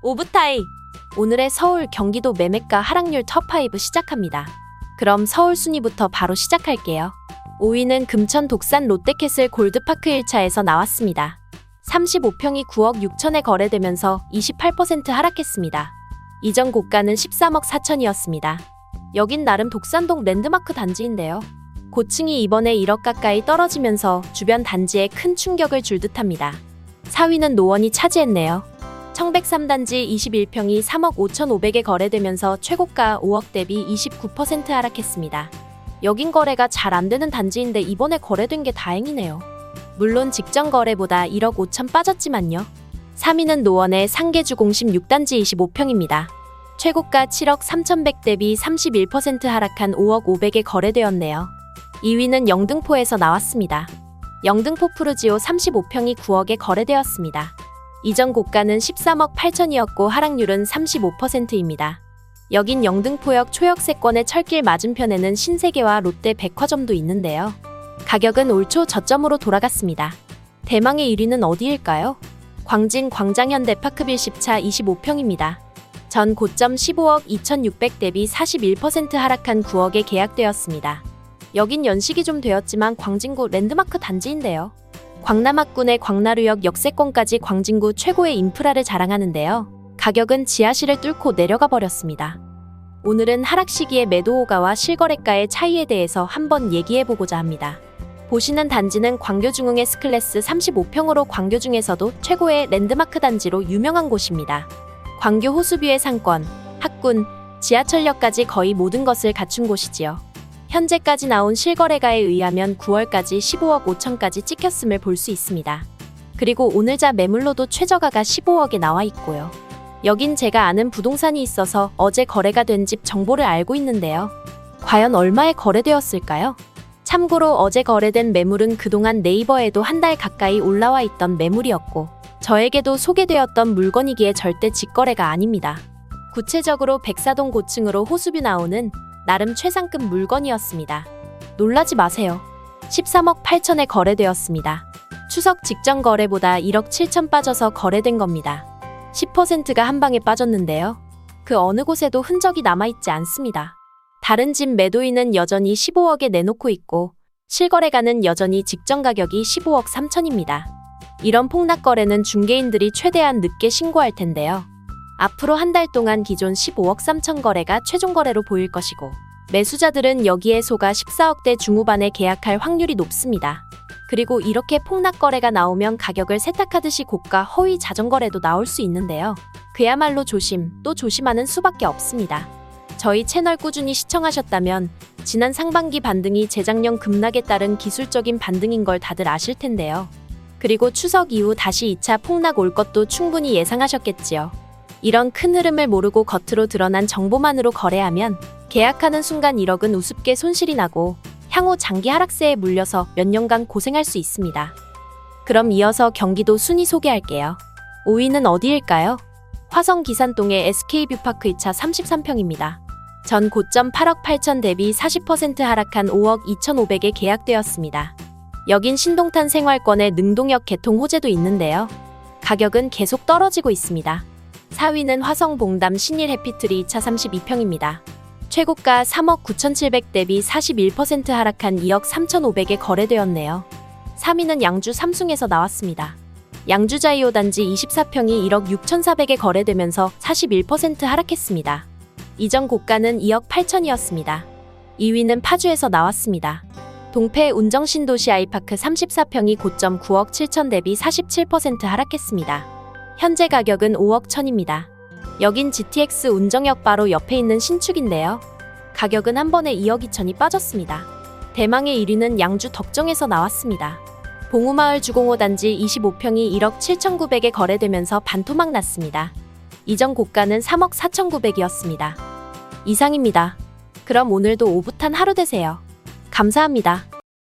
오브타이! 오늘의 서울 경기도 매매가 하락률 top5 시작합니다. 그럼 서울 순위부터 바로 시작할게요. 5위는 금천 독산 롯데캐슬 골드파크 1차에서 나왔습니다. 35평이 9억 6천에 거래되면서 28% 하락했습니다. 이전 고가는 13억 4천이었습니다. 여긴 나름 독산동 랜드마크 단지인데요. 고층이 이번에 1억 가까이 떨어지면서 주변 단지에 큰 충격을 줄 듯합니다. 4위는 노원이 차지했네요. 청백삼단지 21평이 3억 5,500에 거래되면서 최고가 5억 대비 29% 하락했습니다. 여긴 거래가 잘 안 되는 단지인데 이번에 거래된 게 다행이네요. 물론 직전 거래보다 1억 5천 빠졌지만요. 3위는 노원의 상계주 공심 6단지 25평입니다. 최고가 7억 3,100 대비 31% 하락한 5억 500에 거래되었네요. 2위는 영등포에서 나왔습니다. 영등포 푸르지오 35평이 9억에 거래되었습니다. 이전 고가는 13억 8천이었고 하락률은 35%입니다. 여긴 영등포역 초역세권의 철길 맞은편에는 신세계와 롯데 백화점도 있는데요. 가격은 올 초 저점으로 돌아갔습니다. 대망의 1위는 어디일까요? 광진 광장현대 파크빌 10차 25평입니다. 전 고점 15억 2,600 대비 41% 하락한 9억에 계약되었습니다. 여긴 연식이 좀 되었지만 광진구 랜드마크 단지인데요. 광남학군의 광나루역 역세권까지 광진구 최고의 인프라를 자랑하는데요. 가격은 지하실을 뚫고 내려가 버렸습니다. 오늘은 하락 시기의 매도호가와 실거래가의 차이에 대해서 한번 얘기해 보고자 합니다. 보시는 단지는 광교중흥의 스클래스 35평으로 광교 중에서도 최고의 랜드마크 단지로 유명한 곳입니다. 광교 호수뷰의 상권, 학군, 지하철역까지 거의 모든 것을 갖춘 곳이지요. 현재까지 나온 실거래가에 의하면 9월까지 15억 5천까지 찍혔음을 볼 수 있습니다. 그리고 오늘자 매물로도 최저가가 15억에 나와 있고요. 여긴 제가 아는 부동산이 있어서 어제 거래가 된 집 정보를 알고 있는데요. 과연 얼마에 거래되었을까요? 참고로 어제 거래된 매물은 그동안 네이버에도 한 달 가까이 올라와 있던 매물이었고, 저에게도 소개되었던 물건이기에 절대 직거래가 아닙니다. 구체적으로 백사동 고층으로 호수뷰 나오는 나름 최상급 물건이었습니다. 놀라지 마세요. 13억 8천에 거래되었습니다. 추석 직전 거래보다 1억 7천 빠져서 거래된 겁니다. 10%가 한 방에 빠졌는데요. 그 어느 곳에도 흔적이 남아있지 않습니다. 다른 집 매도인은 여전히 15억에 내놓고 있고 실거래가는 여전히 직전 가격이 15억 3천입니다. 이런 폭락 거래는 중개인들이 최대한 늦게 신고할 텐데요. 앞으로 한 달 동안 기존 15억 3천 거래가 최종 거래로 보일 것이고 매수자들은 여기에 속아 14억대 중후반에 계약할 확률이 높습니다. 그리고 이렇게 폭락 거래가 나오면 가격을 세탁하듯이 고가 허위 자전거래도 나올 수 있는데요. 그야말로 조심 또 조심하는 수밖에 없습니다. 저희 채널 꾸준히 시청하셨다면 지난 상반기 반등이 재작년 급락에 따른 기술적인 반등인 걸 다들 아실 텐데요. 그리고 추석 이후 다시 2차 폭락 올 것도 충분히 예상하셨겠지요. 이런 큰 흐름을 모르고 겉으로 드러난 정보만으로 거래하면 계약하는 순간 1억은 우습게 손실이 나고 향후 장기 하락세에 물려서 몇 년간 고생할 수 있습니다. 그럼 이어서 경기도 순위 소개할게요. 5위는 어디일까요? 화성 기산동의 SK뷰파크 2차 33평입니다. 전 고점 8억 8천 대비 40% 하락한 5억 2,500에 계약되었습니다. 여긴 신동탄 생활권의 능동역 개통 호재도 있는데요. 가격은 계속 떨어지고 있습니다. 4위는 화성봉담 신일 해피트리 2차 32평입니다. 최고가 3억 9,700 대비 41% 하락한 2억 3,500에 거래되었네요. 3위는 양주 삼숭에서 나왔습니다. 양주 자이오 단지 24평이 1억 6,400에 거래되면서 41% 하락했습니다. 이전 고가는 2억 8천이었습니다. 2위는 파주에서 나왔습니다. 동패 운정신도시 아이파크 34평이 고점 9억 7천 대비 47% 하락했습니다. 현재 가격은 5억 천입니다. 여긴 GTX 운정역 바로 옆에 있는 신축인데요. 가격은 한 번에 2억 2천이 빠졌습니다. 대망의 1위는 양주 덕정에서 나왔습니다. 봉우마을 주공호 단지 25평이 1억 7,900에 거래되면서 반토막 났습니다. 이전 고가는 3억 4,900이었습니다. 이상입니다. 그럼 오늘도 오붓한 하루 되세요. 감사합니다.